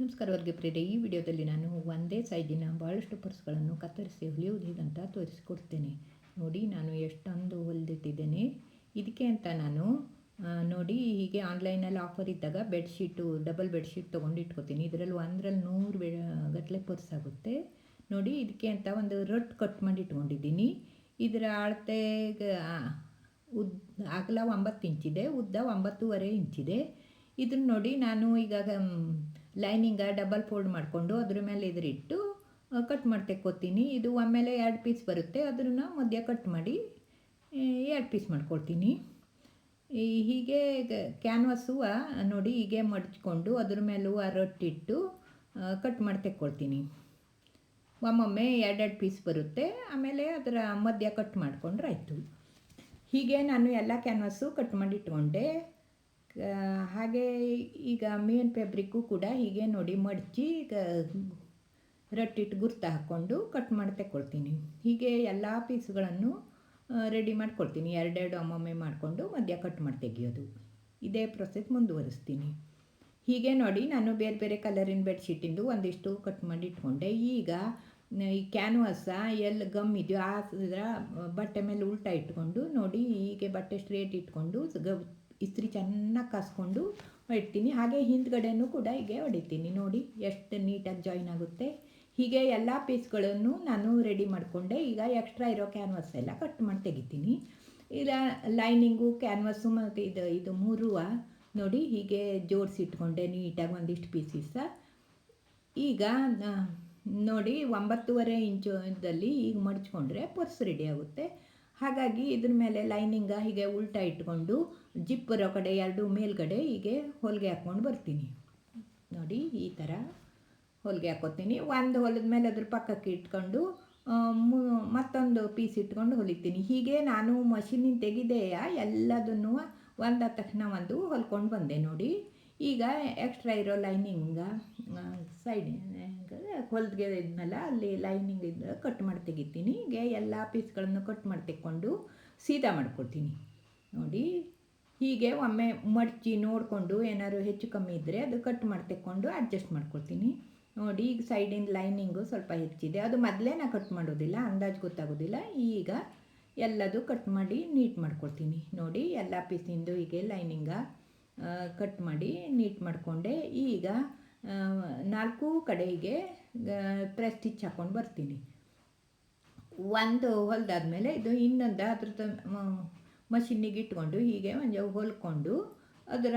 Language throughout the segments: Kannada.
ನಮಸ್ಕಾರ ವರ್ಗ ಪ್ರಿಯರೇ, ಈ ವಿಡಿಯೋದಲ್ಲಿ ನಾನು ಒಂದೇ ಸೈಜಿನ ಭಾಳಷ್ಟು ಪರ್ಸ್ಗಳನ್ನು ಕತ್ತರಿಸಿ ಹೊಲಿಯುವುದು ಹೇಗಂತ ತೋರಿಸಿಕೊಡ್ತೇನೆ. ನೋಡಿ, ನಾನು ಎಷ್ಟೊಂದು ಹೊಲಿದಿಟ್ಟಿದ್ದೇನೆ. ಇದಕ್ಕೆ ಅಂತ ನಾನು ನೋಡಿ, ಹೀಗೆ ಆನ್ಲೈನಲ್ಲಿ ಆಫರ್ ಇದ್ದಾಗ ಬೆಡ್ಶೀಟು, ಡಬಲ್ ಬೆಡ್ಶೀಟ್ ತೊಗೊಂಡು ಇಟ್ಕೋತೀನಿ. ಇದರಲ್ಲಿ ಒಂದರಲ್ಲಿ ನೂರು ಗಟ್ಟಲೆ ಪರ್ಸ್ ಆಗುತ್ತೆ. ನೋಡಿ, ಇದಕ್ಕೆ ಅಂತ ಒಂದು ರೊಟ್ಟು ಕಟ್ ಮಾಡಿ ಇಟ್ಕೊಂಡಿದ್ದೀನಿ. ಇದರ ಅಳತೆಗೆ ಉದ್, ಅಗಲ ಒಂಬತ್ತು ಇಂಚಿದೆ, ಉದ್ದ ಒಂಬತ್ತೂವರೆ ಇಂಚಿದೆ. ಇದನ್ನು ನೋಡಿ ನಾನು ಈಗ ಲೈನಿಂಗ ಡಬಲ್ ಫೋಲ್ಡ್ ಮಾಡಿಕೊಂಡು ಅದ್ರ ಮೇಲೆ ಇದ್ರಿಟ್ಟು ಕಟ್ ಮಾಡಿ ತೆಕ್ಕೋತೀನಿ ಇದು ಆಮೇಲೆ ಎರಡು ಪೀಸ್ ಬರುತ್ತೆ. ಅದನ್ನು ಮಧ್ಯ ಕಟ್ ಮಾಡಿ ಎರಡು ಪೀಸ್ ಮಾಡ್ಕೊಳ್ತೀನಿ. ಹೀಗೆ ಹೂವು ನೋಡಿ ಹೀಗೆ ಮಡಚ್ಕೊಂಡು ಅದ್ರ ಮೇಲೂ ಆ ರೊಟ್ಟಿಟ್ಟು ಕಟ್ ಮಾಡಿ ತೆಕ್ಕೊಳ್ತೀನಿ ಒಮ್ಮೊಮ್ಮೆ ಎರಡೆರಡು ಪೀಸ್ ಬರುತ್ತೆ. ಆಮೇಲೆ ಅದರ ಮಧ್ಯ ಕಟ್ ಮಾಡಿಕೊಂಡ್ರೆ ಆಯಿತು. ಹೀಗೆ ನಾನು ಎಲ್ಲ ಕ್ಯಾನ್ವಸ್ಸು ಕಟ್ ಮಾಡಿ ಇಟ್ಕೊಂಡೆ. ಹಾಗೆ ಈಗ ಮೇನ್ ಫ್ಯಾಬ್ರಿಕ್ಕು ಕೂಡ ಹೀಗೆ ನೋಡಿ ಮಡಚಿ ರಟ್ಟಿಟ್ಟು ಗುರ್ತು ಹಾಕ್ಕೊಂಡು ಕಟ್ ಮಾಡಿ ತೆಕ್ಕೊಳ್ತೀನಿ ಹೀಗೆ ಎಲ್ಲ ಪೀಸ್ಗಳನ್ನು ರೆಡಿ ಮಾಡ್ಕೊಳ್ತೀನಿ. ಎರಡೆರಡು ಒಮ್ಮೊಮ್ಮೆ ಮಾಡಿಕೊಂಡು ಮಧ್ಯ ಕಟ್ ಮಾಡಿ ತೆಗಿಯೋದು. ಇದೇ ಪ್ರೊಸೆಸ್ ಮುಂದುವರಿಸ್ತೀನಿ. ಹೀಗೆ ನೋಡಿ ನಾನು ಬೇರೆ ಬೇರೆ ಕಲರಿನ ಬೆಡ್ಶೀಟಿಂದು ಒಂದಿಷ್ಟು ಕಟ್ ಮಾಡಿ ಇಟ್ಕೊಂಡೆ. ಈಗ ಈ ಕ್ಯಾನ್ವಾಸ ಎಲ್ಲಿ ಗಮ್ ಇದೆಯೋ ಆ ಬಟ್ಟೆ ಮೇಲೆ ಉಲ್ಟಾ ಇಟ್ಕೊಂಡು ನೋಡಿ ಹೀಗೆ ಬಟ್ಟೆ ಸ್ಟ್ರೇಟ್ ಇಟ್ಕೊಂಡು ಇಸ್ತ್ರಿ ಚೆನ್ನಾಗಿ ಕಾಸ್ಕೊಂಡು ಇಡ್ತೀನಿ ಹಾಗೆ ಹಿಂದ್ಗಡೆನೂ ಕೂಡ ಹೀಗೆ ಹೊಡಿತೀನಿ. ನೋಡಿ, ಎಷ್ಟು ನೀಟಾಗಿ ಜಾಯಿನ್ ಆಗುತ್ತೆ. ಹೀಗೆ ಎಲ್ಲ ಪೀಸ್ಗಳನ್ನು ನಾನು ರೆಡಿ ಮಾಡಿಕೊಂಡೆ. ಈಗ ಎಕ್ಸ್ಟ್ರಾ ಇರೋ ಕ್ಯಾನ್ವಾಸ್ ಎಲ್ಲ ಕಟ್ ಮಾಡಿ ತೆಗಿತೀನಿ. ಇಲ್ಲ ಲೈನಿಂಗು ಕ್ಯಾನ್ವಾಸು ಮತ್ತು ಇದು ಇದು ಮೂರೂ ನೋಡಿ ಹೀಗೆ ಜೋಡಿಸಿ ಇಟ್ಕೊಂಡೆ ನೀಟಾಗಿ ಒಂದಿಷ್ಟು ಪೀಸಸ್ ಈಗ ನೋಡಿ ಒಂಬತ್ತುವರೆ ಇಂಚದಲ್ಲಿ ಈಗ ಮಡ್ಚ್ಕೊಂಡ್ರೆ ಪರ್ಸ್ ರೆಡಿ ಆಗುತ್ತೆ. ಹಾಗಾಗಿ ಇದ್ರ ಮೇಲೆ ಲೈನಿಂಗ ಹೀಗೆ ಉಲ್ಟಾ ಇಟ್ಕೊಂಡು ಜಿಪ್ ಬರೋ ಕಡೆ ಎರಡು ಮೇಲ್ಗಡೆ ಹೀಗೆ ಹೊಲಿಗೆ ಹಾಕ್ಕೊಂಡು ಬರ್ತೀನಿ. ನೋಡಿ, ಈ ಥರ ಹೊಲಿಗೆ ಹಾಕೋತೀನಿ. ಒಂದು ಹೊಲದ ಮೇಲೆ ಅದ್ರ ಪಕ್ಕಕ್ಕೆ ಇಟ್ಕೊಂಡು ಮತ್ತೊಂದು ಪೀಸ್ ಇಟ್ಕೊಂಡು ಹೊಲಿತೀನಿ. ಹೀಗೆ ನಾನು ಮಷೀನಿನ ತೆಗಿದೆಯಾ ಎಲ್ಲದನ್ನು ಒಂದ ತಕ್ಷಣ ಒಂದು ಹೊಲ್ಕೊಂಡು ಬಂದೆ ನೋಡಿ. ಈಗ ಎಕ್ಸ್ಟ್ರಾ ಇರೋ ಲೈನಿಂಗ ಸೈಡ್ ಹೊಲ್ಗೆ ಇದ್ನಲ್ಲ ಅಲ್ಲಿ ಲೈನಿಂಗ್ ಇದ್ದ ಕಟ್ ಮಾಡಿ ತೆಗಿತೀನಿ. ಹೀಗೆ ಎಲ್ಲ ಪೀಸ್ಗಳನ್ನು ಕಟ್ ಮಾಡಿ ತೆಕ್ಕೊಂಡು ಸೀದಾ ಮಾಡ್ಕೊಳ್ತೀನಿ ನೋಡಿ, ಹೀಗೆ ಒಮ್ಮೆ ಮಡಚಿ ನೋಡಿಕೊಂಡು ಏನಾದ್ರು ಹೆಚ್ಚು ಕಮ್ಮಿ ಇದ್ದರೆ ಅದು ಕಟ್ ಮಾಡಿ ತೆಕ್ಕೊಂಡು ಅಡ್ಜಸ್ಟ್ ಮಾಡ್ಕೊಳ್ತೀನಿ ನೋಡಿ, ಈಗ ಸೈಡಿನ ಲೈನಿಂಗು ಸ್ವಲ್ಪ ಹೆಚ್ಚಿದೆ. ಅದು ಮೊದಲೇ ನಾ ಕಟ್ ಮಾಡೋದಿಲ್ಲ, ಅಂದಾಜು ಗೊತ್ತಾಗೋದಿಲ್ಲ. ಈಗ ಎಲ್ಲದು ಕಟ್ ಮಾಡಿ ನೀಟ್ ಮಾಡ್ಕೊಳ್ತೀನಿ ನೋಡಿ, ಎಲ್ಲ ಪೀಸಿಂದು ಹೀಗೆ ಲೈನಿಂಗ ಕಟ್ ಮಾಡಿ ನೀಟ್ ಮಾಡಿಕೊಂಡೆ. ಈಗ ನಾಲ್ಕು ಕಡೆಗೆ ಪ್ರೆಸ್ ಸ್ಟಿಚ್ ಹಾಕ್ಕೊಂಡು ಬರ್ತೀನಿ. ಒಂದು ಹೊಲ್ದಾದ್ಮೇಲೆ ಇದು ಇನ್ನೊಂದು ಅದ್ರ ಮಷಿನ್ನಿಗೆ ಇಟ್ಕೊಂಡು ಹೀಗೆ ಒಂದು ಹೊಲ್ಕೊಂಡು ಅದರ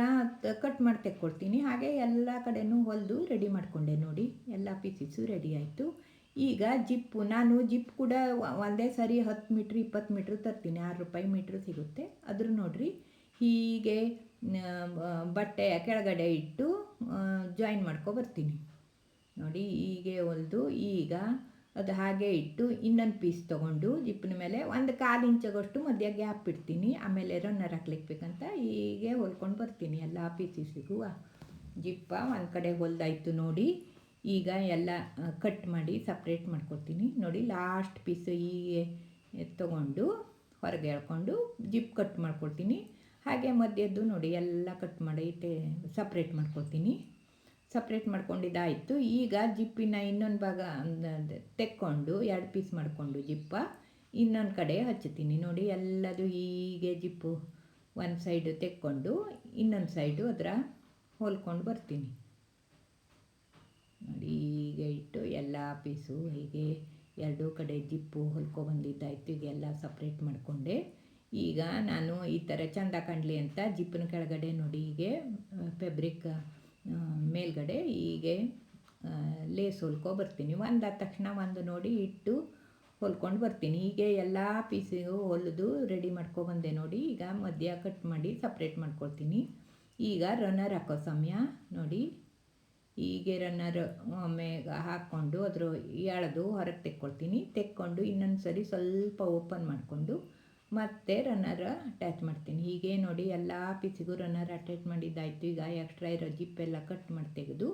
ಕಟ್ ಮಾಡಿ ತೆಕ್ಕೊಡ್ತೀನಿ. ಹಾಗೆ ಎಲ್ಲ ಕಡೆನೂ ಹೊಲಿದು ರೆಡಿ ಮಾಡಿಕೊಂಡೆ ನೋಡಿ. ಎಲ್ಲ ಪೀಸಸ್ಸು ರೆಡಿ ಆಯಿತು. ಈಗ ಜಿಪ್ಪು ನಾನು ಜಿಪ್ ಕೂಡ ಒಂದೇ ಸಾರಿ ಹತ್ತು ಮೀಟ್ರ್ ಇಪ್ಪತ್ತು ಮೀಟ್ರ್ ತರ್ತೀನಿ. ಆರು ರೂಪಾಯಿ ಮೀಟ್ರ್ ಸಿಗುತ್ತೆ. ಅದ್ರ ನೋಡಿರಿ, ಹೀಗೆ ಬಟ್ಟೆ ಕೆಳಗಡೆ ಇಟ್ಟು ಜಾಯಿನ್ ಮಾಡ್ಕೊ ಬರ್ತೀನಿ. ನೋಡಿ, ಹೀಗೆ ಹೊಲಿದು, ಈಗ ಅದು ಹಾಗೆ ಇಟ್ಟು ಇನ್ನೊಂದು ಪೀಸ್ ತೊಗೊಂಡು ಜಿಪ್ಪಿನ ಮೇಲೆ ಒಂದು ಕಾಲು ಇಂಚಗಷ್ಟು ಮಧ್ಯ ಗ್ಯಾಪ್ ಇಡ್ತೀನಿ. ಆಮೇಲೆ ರನ್ನರ್ ಹಾಕ್ಲಿಕ್ಕೆ ಬೇಕಂತ ಹೀಗೆ ಹೊಲ್ಕೊಂಡು ಬರ್ತೀನಿ ಎಲ್ಲ ಪೀಸಿಸಿಗೂ ಜಿಪ್ಪ ಒಂದು ಕಡೆ ಹೊಲ್ದಾಯ್ತು ನೋಡಿ. ಈಗ ಎಲ್ಲ ಕಟ್ ಮಾಡಿ ಸಪ್ರೇಟ್ ಮಾಡ್ಕೊತೀನಿ ನೋಡಿ ಲಾಸ್ಟ್ ಪೀಸ್ ಹೀಗೆ ತೊಗೊಂಡು ಹೊರಗೆ ಎಳ್ಕೊಂಡು ಜಿಪ್ ಕಟ್ ಮಾಡ್ಕೊಳ್ತೀನಿ ಹಾಗೆ ಮಧ್ಯದ್ದು ನೋಡಿ ಎಲ್ಲ ಕಟ್ ಮಾಡಿ ಸಪ್ರೇಟ್ ಮಾಡ್ಕೊಳ್ತೀನಿ. ಸಪ್ರೇಟ್ ಮಾಡ್ಕೊಂಡಿದ್ದಾಯಿತು. ಈಗ ಜಿಪ್ಪಿನ ಇನ್ನೊಂದು ಭಾಗ ತೆಕ್ಕೊಂಡು ಎರಡು ಪೀಸ್ ಮಾಡಿಕೊಂಡು ಜಿಪ್ಪ, ಇನ್ನೊಂದು ಕಡೆ ಹಚ್ಚುತ್ತೀನಿ. ನೋಡಿ ಎಲ್ಲದು ಹೀಗೆ ಜಿಪ್ಪು ಒಂದು ಸೈಡು ತೆಕ್ಕೊಂಡು ಇನ್ನೊಂದು ಸೈಡು ಅದರ ಹೊಲ್ಕೊಂಡು ಬರ್ತೀನಿ. ನೋಡಿ ಹೀಗೆ ಇಟ್ಟು ಎಲ್ಲ ಪೀಸು ಹೀಗೆ ಎರಡೂ ಕಡೆ ಜಿಪ್ಪು ಹೊಲ್ಕೊ ಬಂದಿದ್ದಾಯಿತು. ಈಗ ಎಲ್ಲ ಸಪ್ರೇಟ್ ಮಾಡಿಕೊಂಡೆ. ಈಗ ನಾನು ಈ ಥರ ಚೆಂದ ಕಾಣಲಿ ಅಂತ ಜಿಪ್ಪಿನ ಕೆಳಗಡೆ ನೋಡಿ ಹೀಗೆ ಫೆಬ್ರಿಕ್ ಮೇಲ್ಗಡೆ ಹೀಗೆ ಲೇಸ್ ಹೊಲ್ಕೊ ಬರ್ತೀನಿ. ಒಂದಾದ ತಕ್ಷಣ ಒಂದು ನೋಡಿ ಇಟ್ಟು ಹೊಲ್ಕೊಂಡು ಬರ್ತೀನಿ. ಹೀಗೆ ಎಲ್ಲ ಪೀಸಿಗೂ ಹೊಲಿದು ರೆಡಿ ಮಾಡ್ಕೊಬಂದೆ ನೋಡಿ. ಈಗ ಮಧ್ಯ ಕಟ್ ಮಾಡಿ ಸಪ್ರೇಟ್ ಮಾಡ್ಕೊಳ್ತೀನಿ. ಈಗ ರನ್ನರ್ ಹಾಕೋ ಸಮಯ. ನೋಡಿ, ಹೀಗೆ ರನ್ನರ್ ಒಮ್ಮೆ ಹಾಕ್ಕೊಂಡು ಅದ್ರ ಎಳೆದು ಹೊರಗೆ ತೆಕ್ಕೊಳ್ತೀನಿ. ತೆಕ್ಕೊಂಡು ಇನ್ನೊಂದು ಸರಿ ಸ್ವಲ್ಪ ಓಪನ್ ಮಾಡಿಕೊಂಡು ಮತ್ತೆ ರನ್ನರ್ ಅಟ್ಯಾಚ್ ಮಾಡ್ತೀನಿ. ಹೀಗೆ ನೋಡಿ ಎಲ್ಲ ಪೀಸಿಗೂ ರನ್ನರ್ ಅಟ್ಯಾಚ್ ಮಾಡಿದ್ದಾಯಿತು. ಈಗ ಎಕ್ಸ್ಟ್ರಾ ಇರೋ ಜಿಪ್ಪೆಲ್ಲ ಕಟ್ ಮಾಡಿ ತೆಗೆದು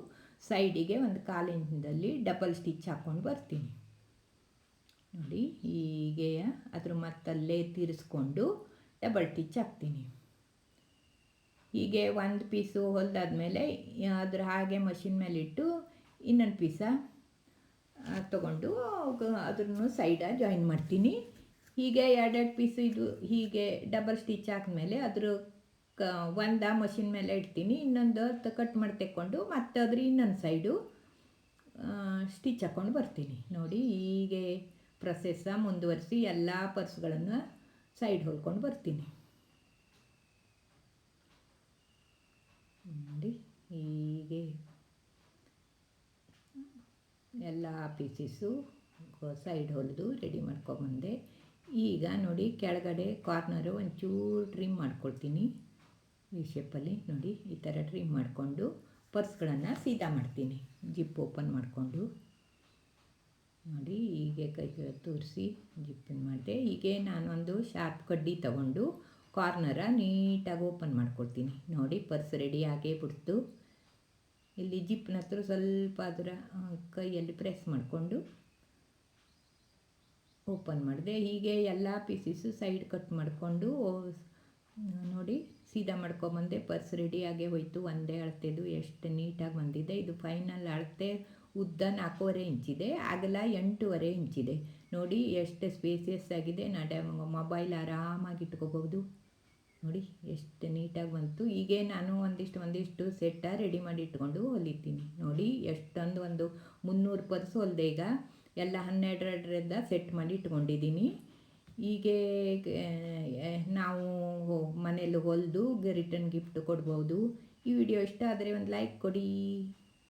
ಸೈಡಿಗೆ ಒಂದು ಕಾಲು ಇಂಚಿನಲ್ಲಿ ಡಬಲ್ ಸ್ಟಿಚ್ ಹಾಕ್ಕೊಂಡು ಬರ್ತೀನಿ. ನೋಡಿ, ಹೀಗೆ ಅದ್ರ ಮತ್ತಲ್ಲೇ ತೀರಿಸ್ಕೊಂಡು ಡಬಲ್ ಸ್ಟಿಚ್ ಹಾಕ್ತೀನಿ. ಹೀಗೆ ಒಂದು ಪೀಸು ಹೊಲ್ದಾದ್ಮೇಲೆ ಅದ್ರ ಹಾಗೆ ಮಷಿನ್ ಮೇಲಿಟ್ಟು ಇನ್ನೊಂದು ಪೀಸ ತಗೊಂಡು ಅದನ್ನು ಸೈಡ ಜಾಯಿನ್ ಮಾಡ್ತೀನಿ. ಹೀಗೆ ಎರಡೆರಡು ಪೀಸು ಇದು ಹೀಗೆ ಡಬಲ್ ಸ್ಟಿಚ್ ಹಾಕಿದ್ಮೇಲೆ ಅದ್ರ ಕ, ಒಂದು ಮಷಿನ್ ಮೇಲೆ ಇಡ್ತೀನಿ, ಇನ್ನೊಂದು ಕಟ್ ಮಾಡಿ ತೆಕ್ಕೊಂಡು ಮತ್ತೆ ಅದ್ರ ಇನ್ನೊಂದು ಸೈಡು ಸ್ಟಿಚ್ ಹಾಕ್ಕೊಂಡು ಬರ್ತೀನಿ. ನೋಡಿ, ಹೀಗೆ ಪ್ರೊಸೆಸ್ಸ ಮುಂದುವರಿಸಿ ಎಲ್ಲ ಪರ್ಸ್ಗಳನ್ನು ಸೈಡ್ ಹೊಲ್ಕೊಂಡು ಬರ್ತೀನಿ. ನೋಡಿ, ಹೀಗೆ ಎಲ್ಲ ಪೀಸಸ್ಸು ಸೈಡ್ ಹೊಲಿದು ರೆಡಿ ಮಾಡ್ಕೊಬಂದೆ. ಈಗ ನೋಡಿ ಕೆಳಗಡೆ ಕಾರ್ನರು ಒಂಚೂರು ಟ್ರಿಮ್ ಮಾಡ್ಕೊಳ್ತೀನಿ. ಈ ಶೇಪಲ್ಲಿ ನೋಡಿ, ಈ ಥರ ಟ್ರಿಮ್ ಮಾಡಿಕೊಂಡು ಪರ್ಸ್ಗಳನ್ನು ಸೀದಾ ಮಾಡ್ತೀನಿ. ಜಿಪ್ ಓಪನ್ ಮಾಡಿಕೊಂಡು. ನೋಡಿ, ಹೀಗೆ ಕೈ ತೋರಿಸಿ ಜಿಪ್ಪನ್ನು ಮಾಡಿದೆ. ಹೀಗೆ ನಾನೊಂದು ಶಾರ್ಪ್ ಕಡ್ಡಿ ತಗೊಂಡು ಕಾರ್ನರ ನೀಟಾಗಿ ಓಪನ್ ಮಾಡ್ಕೊಳ್ತೀನಿ. ನೋಡಿ ಪರ್ಸ್ ರೆಡಿ ಆಗೇ ಬಿಡ್ತು. ಇಲ್ಲಿ ಜಿಪ್ನ ಹತ್ರ ಸ್ವಲ್ಪ ಅದರ ಕೈಯಲ್ಲಿ ಪ್ರೆಸ್ ಮಾಡಿಕೊಂಡು ಓಪನ್ ಮಾಡಿದೆ. ಹೀಗೆ ಎಲ್ಲ ಪೀಸಸ್ಸು ಸೈಡ್ ಕಟ್ ಮಾಡಿಕೊಂಡು, ನೋಡಿ, ಸೀದಾ ಮಾಡ್ಕೊಂಬಂದೆ. ಪರ್ಸ್ ರೆಡಿಯಾಗೆ ಹೋಯಿತು. ಒಂದೇ ಅಳತೆದು ಎಷ್ಟು ನೀಟಾಗಿ ಬಂದಿದೆ. ಇದು ಫೈನಲ್ ಅಳತೆ ಉದ್ದ ನಾಲ್ಕೂವರೆ ಇಂಚಿದೆ. ಅಗಲ ಎಂಟೂವರೆ ಇಂಚಿದೆ. ನೋಡಿ, ಎಷ್ಟು ಸ್ಪೇಸಿಯಸ್ ಆಗಿದೆ. ನಡೆ ಮೊಬೈಲ್ ಆರಾಮಾಗಿ ಇಟ್ಕೋಬೋದು ನೋಡಿ, ಎಷ್ಟು ನೀಟಾಗಿ ಬಂತು. ಹೀಗೆ ನಾನು ಒಂದಿಷ್ಟು ಒಂದಿಷ್ಟು ಸೆಟ್ಟ ರೆಡಿ ಮಾಡಿ ಇಟ್ಕೊಂಡು ಹೊಲಿತೀನಿ. ನೋಡಿ, ಎಷ್ಟೊಂದು ಒಂದು ಮುನ್ನೂರು ಪರ್ಸ್ ಹೊಲಿದೆ ಈಗ. ಎಲ್ಲ ಹನ್ನೆರಡರಿಂದ ಸೆಟ್ ಮಾಡಿ ಇಟ್ಕೊಂಡಿದ್ದೀನಿ. ಹೀಗೆ ನಾವು ಮನೇಲಿ ಹೊಲಿದು ರಿಟರ್ನ್ ಗಿಫ್ಟ್ ಕೊಡ್ಬೋದು. ಈ ವಿಡಿಯೋ ಇಷ್ಟ ಆದರೆ ಒಂದು ಲೈಕ್ ಕೊಡಿ.